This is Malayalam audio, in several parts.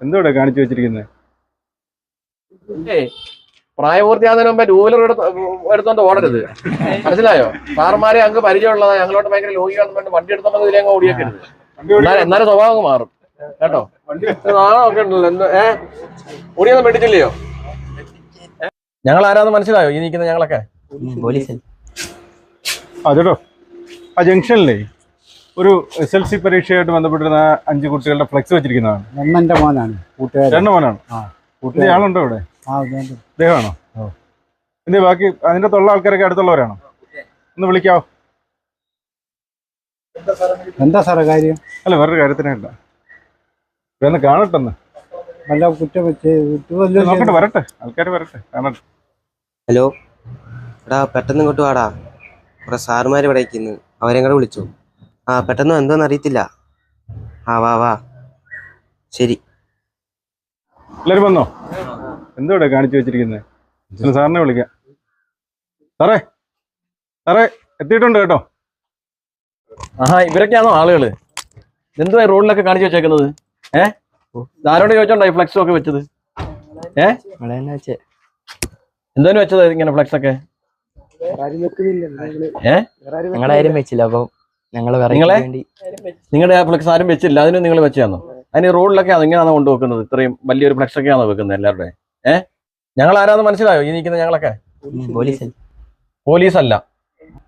എന്തോടെ കാണിച്ചു വെച്ചിരിക്കുന്നത് പ്രായപൂർത്തിയാകുന്നതിന് മുമ്പേ ടൂ വീലർ എടുത്തോണ്ട് ഓടരുത്. മനസ്സിലായോ? സാർമാരെ അങ്ങ് പരിചയമുള്ളതാ. ഞങ്ങളോട് ഭയങ്കര ലോഹിയാണെന്ന് പറഞ്ഞ് വണ്ടി എടുത്തോണ്ട് ഇതിലേ അങ്ങ് ഓടിയേക്കരുത്. എന്നാലും എന്നാലും സ്വഭാവം അങ്ങ് മാറും. കേട്ടോ? നാളെ ഉണ്ടല്ലോ. ഓടിയൊന്നും പേടിച്ചില്ലയോ ഞങ്ങൾ ആരാന്ന് മനസ്സിലായോ? ഈ നിൽക്കുന്ന ഞങ്ങളൊക്കെ? പോലീസ് ആ ചേട്ടോ. ആ ജംഗ്ഷനിലേ. ഒരു എസ് എൽ സി പരീക്ഷയായിട്ട് ബന്ധപ്പെട്ടിരുന്ന അഞ്ച് കുട്ടികളുടെ ഫ്ലെക്സ് വെച്ചിരിക്കുന്നതാണ്. എണ്ണെന്റെ മോനാണ് കൂട്ടുകാരൻ. രണ്ട് മോനാണ്? ആളുണ്ടോ ഇവിടെ. അദ്ദേഹമാണോ എന്തേ ബാക്കി അതിന്റെ തൊള്ള ആൾക്കാരൊക്കെ അടുത്തുള്ളവരാണോ? ഒന്ന് വിളിക്കാവോ? എന്താ സാറേ കാര്യം? അല്ല വേറൊരു കാര്യത്തിനല്ല ഒന്ന്. കാണട്ടെന്ന് വല്ല കുറ്റം നോക്കട്ടെ വരട്ടെ. ആൾക്കാർ വരട്ടെ. കാണട്ടെ. ഹലോ. എടാ പെട്ടെന്ന് ഇങ്ങോട്ട് വാടാ. കുറെ സാറുമാർ ഇവിടെ അവരെ കൂടെ വിളിച്ചു. ആ പെട്ടെന്ന് എന്തോന്ന് അറിയത്തില്ല. ആ വാ വാ. ശരി. എല്ലാരും വന്നോ? എന്തോടെ കാണിച്ചു വെച്ചിരിക്കുന്നത് സാറിനെ വിളിക്കാം. സാറേ സാറേ എത്തിയിട്ടുണ്ട് കേട്ടോ. ആഹാ ഇവരൊക്കെയാണോ ആളുകൾ? എന്തുവാ റോഡിലൊക്കെ കാണിച്ചു വെച്ചേക്കുന്നത്? ഏ? ആരോട് ചോദിച്ചോണ്ടോ ഫ്ലക്സും ഒക്കെ വെച്ചത്? ഏ? എന്തോന്ന് വെച്ചത് ഇങ്ങനെ ഫ്ലക്സ് ഒക്കെ? ഏ? ഞങ്ങളുടെ ആരും വെച്ചില്ല. അപ്പൊ ഞങ്ങൾ നിങ്ങളെ? നിങ്ങളുടെ ഫ്ലെക്സ് ആരും വെച്ചില്ല. അതിനും നിങ്ങൾ വെച്ചാന്നോ അതിന് റോഡിലൊക്കെ അതെങ്ങനെയാണോ കൊണ്ടുവെക്കുന്നത്? ഇത്രയും വലിയൊരു ഫ്ലെക്സ് ഒക്കെയാണോ വെക്കുന്നത് എല്ലാവരുടെ? ഏ? ഞങ്ങൾ ആരാന്ന് മനസ്സിലായോ? ഈ നിൽക്കുന്ന ഞങ്ങളൊക്കെ? പോലീസല്ല പോലീസ്. അല്ല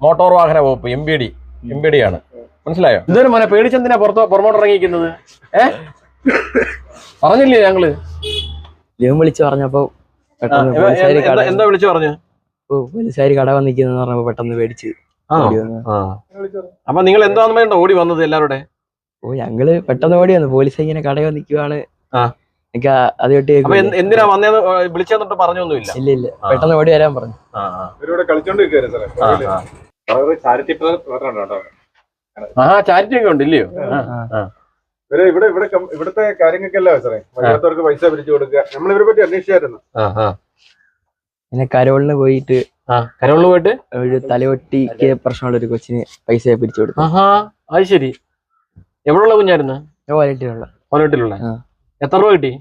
മോട്ടോർ വാഹന വകുപ്പ് M B D M B D ആണ്. മനസ്സിലായോ? ഇതൊരു മോനെ പേടിച്ചെന്തിനാ പുറത്തോ പുറമോട്ട് ഇറങ്ങിയിരിക്കുന്നത്? ഏ? പറഞ്ഞില്ലേ ഞങ്ങൾ? ലിയം വിളിച്ചു പറഞ്ഞപ്പോ എന്താ- വിളിച്ചു പറഞ്ഞു? പോലീസുകാരി കട വന്നിരിക്കുന്നു പറഞ്ഞപ്പോ പെട്ടെന്ന് പേടിച്ച്. ആണോ അപ്പൊ നിങ്ങൾ എന്താന്ന് വേണ്ട ഓടി വന്നത് എല്ലാവരുടെ? ഓ ഞങ്ങൾ പെട്ടെന്ന് ഓടി വന്നു. പോലീസ് ഇങ്ങനെ കടയിൽ നിൽക്കുവാണ് ആ. എനിക്ക് ആ- അത് കേട്ട് എന്തിനാ വന്നേന്ന് വിളിച്ചെന്നിട്ട് പറഞ്ഞൊന്നുമില്ല? ഇല്ല ഇല്ല. പെട്ടെന്ന് ഓടി വരാൻ പറഞ്ഞു. ആ. ചാരിറ്റി ഒക്കെ ഉണ്ട് ഇല്ലയോ. ഇവിടെ ഇവിടെ ഇവിടുത്തെ കാര്യങ്ങൾക്കല്ലേ സാറേ? വയ്യാത്തവർക്ക് പൈസ പിരിച്ചു കൊടുക്കുക. നമ്മളിവരെ ഇവരെ പറ്റി അന്വേഷിച്ചായിരുന്നു. ആ, ആ. പിന്നെ കരോളിന് പോയിട്ട് കരോളിൽ പോയിട്ട്? ഒരു തലയൊട്ടിക്ക് പ്രശ്നമുള്ള ഒരു കൊച്ചിന് പൈസ പിരിച്ചു കൊടുത്തു. ആഹാ അത് ശരി. എവിടെയുള്ള കുഞ്ഞായിരുന്നു? ആ. എത്ര രൂപ കിട്ടി?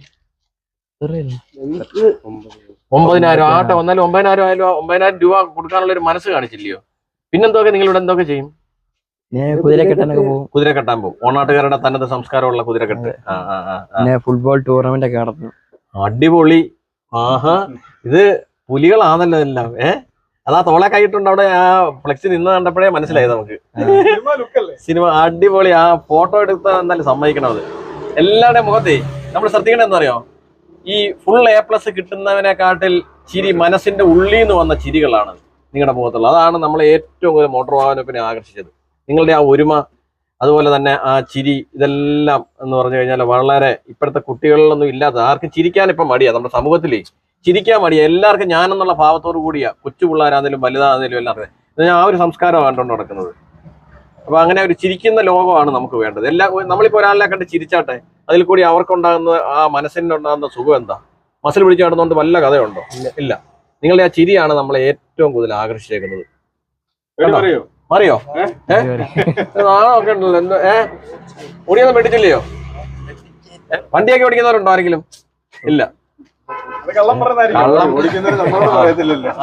ഒമ്പതിനായിരം. ആട്ടെ വന്നാലും ഒമ്പതിനായിരം ആയാലും ഒമ്പതിനായിരം രൂപ കൊടുക്കാനുള്ള ഒരു മനസ്സ് കാണിച്ചില്ലയോ? പിന്നെന്തൊക്കെ നിങ്ങൾ ഇവിടെ എന്തൊക്കെ ചെയ്യും? കുതിര കെട്ടാൻ പോകും. ഓണാട്ടുകാരുടെ തനത് സംസ്കാരമുള്ള കുതിരക്കെട്ട് കെട്ട്. ആ ആ, ആ ഫുട്ബോൾ ടൂർണമെന്റ് ഒക്കെ നടത്തും. അടിപൊളി. ആഹാ. ഇത് പുലികളാണല്ലോ എല്ലാം. ഏ? അതാ തോളെ കൈയിട്ടുണ്ട് അവിടെ ആ ഫ്ലെക്സ് നിന്ന് കണ്ടപ്പോഴേ മനസ്സിലായി നമുക്ക്. സിനിമ അടിപൊളി ആ ഫോട്ടോ എടുത്ത എന്തായാലും സമ്മതിക്കണം അത്. എല്ലാവരുടെയും മുഖത്തെ നമ്മൾ ശ്രദ്ധിക്കണം എന്നറിയോ ഈ ഫുൾ എ പ്ലസ് കിട്ടുന്നവനെക്കാട്ടിൽ ചിരി മനസ്സിന്റെ ഉള്ളിൽ നിന്ന് വന്ന ചിരികളാണ് നിങ്ങളുടെ മുഖത്തുള്ളത്. അതാണ് നമ്മളെ ഏറ്റവും കൂടുതൽ മോട്ടോർ വാഹനത്തിനെ ആകർഷിച്ചത്. നിങ്ങളുടെ ആ ഒരുമ അതുപോലെ തന്നെ ആ ചിരി ഇതെല്ലാം എന്ന് പറഞ്ഞു കഴിഞ്ഞാൽ വളരെ ഇപ്പോഴത്തെ കുട്ടികളിലൊന്നും ഇല്ലാത്ത ആർക്കും ചിരിക്കാൻ ഇപ്പം മടിയാണ് നമ്മുടെ സമൂഹത്തിലേ ചിരിക്കാൻ മടിയാണ് എല്ലാവർക്കും ഞാനെന്നുള്ള ഭാവത്തോടു കൂടിയാ കൊച്ചു പിള്ളേരാണെങ്കിലും വലുതാണെങ്കിലും എല്ലാവരും ഞാൻ ആ ഒരു സംസ്കാരമാണ് കണ്ടുകൊണ്ട് നടക്കുന്നത്. അപ്പൊ അങ്ങനെ ഒരു ചിരിക്കുന്ന ലോകമാണ് നമുക്ക് വേണ്ടത്. എല്ലാ നമ്മളിപ്പോ ഒരാളെ കണ്ട് ചിരിച്ചാട്ടെ അതിൽ കൂടി അവർക്കുണ്ടാകുന്ന ആ മനസ്സിനുണ്ടാകുന്ന സുഖം എന്താ? മസിൽ പിടിച്ചു നടന്നുകൊണ്ട് വല്ല കഥയുണ്ടോ? ഇല്ല. നിങ്ങളുടെ ആ ചിരിയാണ് നമ്മളെ ഏറ്റവും കൂടുതൽ ആകർഷിച്ചേക്കുന്നത്. അറിയോ ഉണ്ടല്ലോ. ഏ? ഓടിയൊന്നും മേടിച്ചില്ലയോ? ഏ, വണ്ടിയൊക്കെ ഓടിക്കുന്നവരുണ്ടോ ആരെങ്കിലും? ഇല്ല. അത്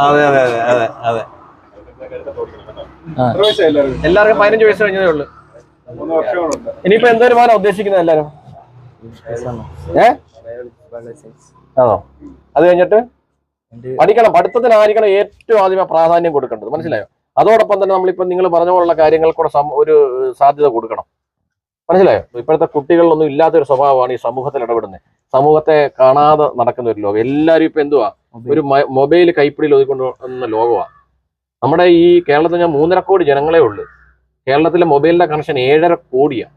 അതെ അതെ അതെ അതെ എല്ലാവർക്കും എല്ലാവർക്കും പതിനഞ്ച് വയസ്സ് കഴിഞ്ഞതേ ഉള്ളു. ഇനിയിപ്പോ എന്തൊരു പോകാനാ ഉദ്ദേശിക്കുന്നത് എല്ലാരും ഏ? ആണോ? അത് കഴിഞ്ഞിട്ട്? പഠിക്കണം. പഠിത്തത്തിനായിരിക്കണം ഏറ്റവും ആദ്യമേ പ്രാധാന്യം കൊടുക്കേണ്ടത്. മനസ്സിലായോ? അതോടൊപ്പം തന്നെ നമ്മളിപ്പം നിങ്ങൾ പറഞ്ഞ പോലുള്ള കാര്യങ്ങൾക്കൂടെ കൂടെ ഒരു സാധ്യത കൊടുക്കണം. മനസ്സിലായോ? ഇപ്പോഴത്തെ കുട്ടികളിലൊന്നും ഇല്ലാത്തൊരു സ്വഭാവമാണ് ഈ സമൂഹത്തിൽ ഇടപെടുന്നത്. സമൂഹത്തെ കാണാതെ നടക്കുന്ന ഒരു ലോകം. എല്ലാവരും ഇപ്പൊ എന്തുവാ? ഒരു മൊബൈൽ കൈപ്പിടിയിൽ ഒതുക്കൊണ്ട് വന്ന ലോകമാണ് നമ്മുടെ ഈ കേരളത്തിൽ ഞാൻ മൂന്നര കോടി ജനങ്ങളെ ഉള്ളു. കേരളത്തിലെ മൊബൈലിന്റെ കണക്ഷൻ ഏഴര കോടിയാണ്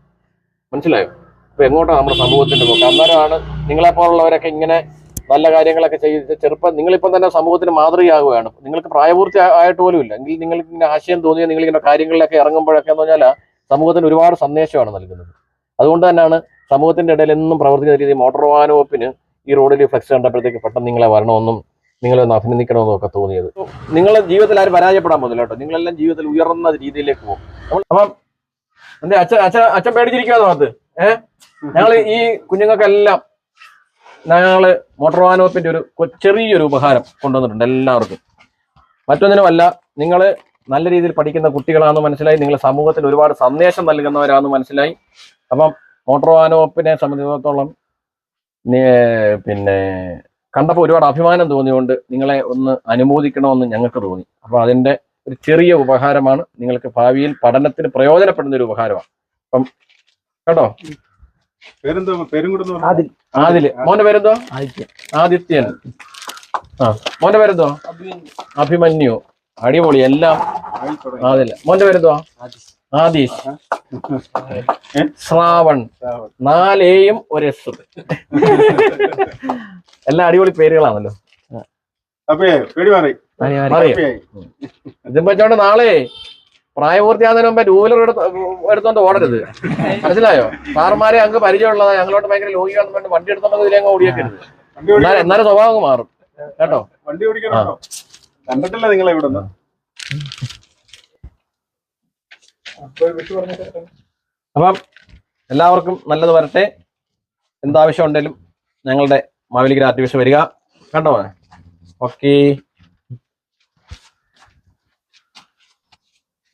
മനസ്സിലായോ? ഇപ്പൊ എങ്ങോട്ടാണ് നമ്മുടെ സമൂഹത്തിന്റെ പോക്ക് അന്നേരമാണ് നിങ്ങളെ പോലുള്ളവരൊക്കെ ഇങ്ങനെ നല്ല കാര്യങ്ങളൊക്കെ ചെയ്ത് ചെറുപ്പം നിങ്ങളിപ്പം തന്നെ സമൂഹത്തിന് മാതൃകയാകുകയാണ്. നിങ്ങൾക്ക് പ്രായപൂർത്തി ആയിട്ട് പോലും ഇല്ല. എങ്കിൽ നിങ്ങൾക്ക് ഇങ്ങനെ ആശയം തോന്നിയ നിങ്ങൾ ഇങ്ങനെ കാര്യങ്ങളിലൊക്കെ ഇറങ്ങുമ്പോഴൊക്കെ എന്ന് പറഞ്ഞാൽ സമൂഹത്തിന് ഒരുപാട് സന്ദേശമാണ് നൽകുന്നത്. അതുകൊണ്ട് തന്നെയാണ് സമൂഹത്തിന്റെ ഇടയിൽ എന്നും പ്രവർത്തിക്കുന്ന രീതി മോട്ടോർ വാഹന വകുപ്പിന് ഈ റോഡിൽ ഫ്ലെക്സ് കണ്ടപ്പോഴത്തേക്ക് പെട്ടെന്ന് നിങ്ങളെ വരണമെന്നും നിങ്ങളെ ഒന്ന് അഭിനന്ദിക്കണമെന്നും ഒക്കെ തോന്നിയത്. നിങ്ങളെ ജീവിതത്തിൽ ആരും പരാജയപ്പെടാൻ പോകുന്നില്ല കേട്ടോ. നിങ്ങളെല്ലാം ജീവിതത്തിൽ ഉയർന്ന രീതിയിലേക്ക് പോകും. അപ്പം എന്റെ അച്ഛൻ അച്ഛൻ അച്ഛൻ പേടിച്ചിരിക്കുക അത് ഏഹ് ഞങ്ങൾ ഈ കുഞ്ഞുങ്ങൾക്കെല്ലാം ഞങ്ങൾ മോട്ടോർ വാഹന വകുപ്പിന്റെ ഒരു ചെറിയൊരു ഉപഹാരം കൊണ്ടുവന്നിട്ടുണ്ട് എല്ലാവർക്കും. മറ്റൊന്നിനുമല്ല നിങ്ങൾ നല്ല രീതിയിൽ പഠിക്കുന്ന കുട്ടികളാണെന്ന് മനസ്സിലായി നിങ്ങൾ സമൂഹത്തിൽ ഒരുപാട് സന്ദേശം നൽകുന്നവരാണെന്ന് മനസ്സിലായി. അപ്പം മോട്ടോർ വാഹന വകുപ്പിനെ സംബന്ധിച്ചിടത്തോളം പിന്നെ കണ്ടപ്പോൾ ഒരുപാട് അഭിമാനം തോന്നിയുകൊണ്ട് നിങ്ങളെ ഒന്ന് അനുമോദിക്കണമെന്ന് ഞങ്ങൾക്ക് തോന്നി. അപ്പോൾ അതിന്റെ ഒരു ചെറിയ ഉപഹാരമാണ് നിങ്ങൾക്ക് ഭാവിയിൽ പഠനത്തിന് പ്രയോജനപ്പെടുന്ന ഒരു ഉപഹാരമാണ്. അപ്പം കേട്ടോ? പേരെന്തോ പേരും കൂടെ ആദിൽ. പറഞ്ഞേ. ആദിൽ മോന്റെ പേരെന്തോ ആദിത്യ. ആദിത്യൻ. ആ മോന്റെ പേരെന്തോ അഭിമന്യു. അടിപൊളി എല്ലാം. ആദിൽ മോന്റെ പേരെന്തോ ആദീഷ് ശ്രാവൺ. നാലേയും ഒരു എസ്. എല്ലാം അടിപൊളി പേരുകളാണല്ലോ. അപ്പേ പേടി മാറി. നാളെ. പ്രായപൂർത്തിയാകുന്നതിന് മുമ്പ് ടൂ വീലർ എടുത്ത് എടുത്തോണ്ട് ഓടരുത്. മനസ്സിലായോ? സാറന്മാരെ അങ്ങ് പരിചയമുള്ളതാ ഞങ്ങളോട്ട് ഭയങ്കര ലോകിയാണെന്ന് പറഞ്ഞ് വണ്ടി എടുത്തോണ്ട് ഇതിലേ അങ്ങ് ഓടിയേക്കരുത്. എന്നാലും എന്നാലും സ്വഭാവം അങ്ങ് മാറും. കേട്ടോ? വണ്ടി ഓടിക്കണോ കണ്ടിട്ടില്ല നിങ്ങളെ ഇവിടെ അപ്പം എല്ലാവർക്കും നല്ലത് വരട്ടെ. എന്താവശ്യം ഉണ്ടെങ്കിലും ഞങ്ങളുടെ മാവേലിക്കര ആർട്ടിഫിസ് വരിക. കണ്ടോ ഓക്കേ.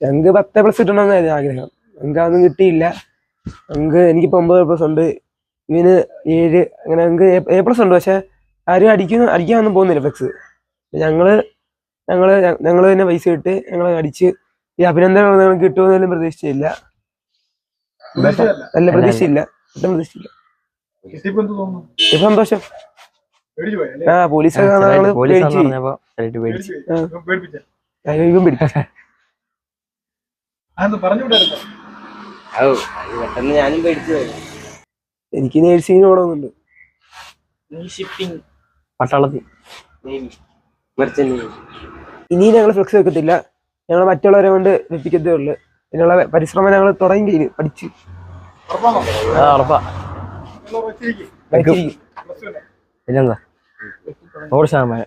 ഞങ്ങൾക്ക് പത്ത് പ്ലസ് കിട്ടണമെന്നായിരുന്നു ആഗ്രഹം. ഞങ്ങൾക്ക് അതൊന്നും കിട്ടിയില്ല. ഞങ്ങൾക്ക് എനിക്കിപ്പോൾ ഒമ്പത് പ്ലസ് ഉണ്ട്. ഇവന് ഏഴ് അങ്ങനെ ഞങ്ങൾക്ക് എ പ്ലസ് ഉണ്ട്. പക്ഷേ ആരും അടിക്കുന്ന അടിക്കാനൊന്നും പോകുന്നില്ല ഫ്ലെക്സ് ഞങ്ങൾ ഞങ്ങൾ ഞങ്ങൾ തന്നെ പൈസ ഇട്ട് ഞങ്ങൾ അടിച്ച് ഈ അഭിനന്ദനം ഞങ്ങൾക്ക് കിട്ടുമെന്നൊന്നും പ്രതീക്ഷിച്ചില്ല. അല്ല പ്രതീക്ഷയില്ല ഒട്ടും പ്രതീക്ഷയില്ല ഇപ്പൊ സന്തോഷം. ആ പോയി. അല്ലേ ആ പോലീസൊക്കെ ഞങ്ങൾ പോലീസ് പേടിച്ച് പറഞ്ഞപ്പോ ശരിയായിട്ട് പേടിച്ചു പേടിച്ചു പോയി. ഇപ്പൊ പേടിപ്പിച്ച ഇവൻ പിടിച്ചു അതൊന്ന് പറഞ്ഞുവിടായിരുന്നു പെട്ടെന്ന് ഞാനും പേടിച്ചു എനിക്ക് നേഴ്സിംഗിന് പോകണമെന്നുണ്ട്. പട്ടാളത്തിൽ. ഇനി ഞങ്ങൾ ഫ്ലെക്സ് വെക്കത്തില്ല. ഞങ്ങൾ മറ്റുള്ളവരെ കൊണ്ട് വെപ്പിക്കത്തേ ഉള്ളു. ഇതിനുള്ള പരിശ്രമം ഞങ്ങൾ തുടങ്ങി കഴിഞ്ഞു പഠിച്ച്. ആ ഉറപ്പാ. പിന്നെന്താ? നൂറ് ശതമാനം.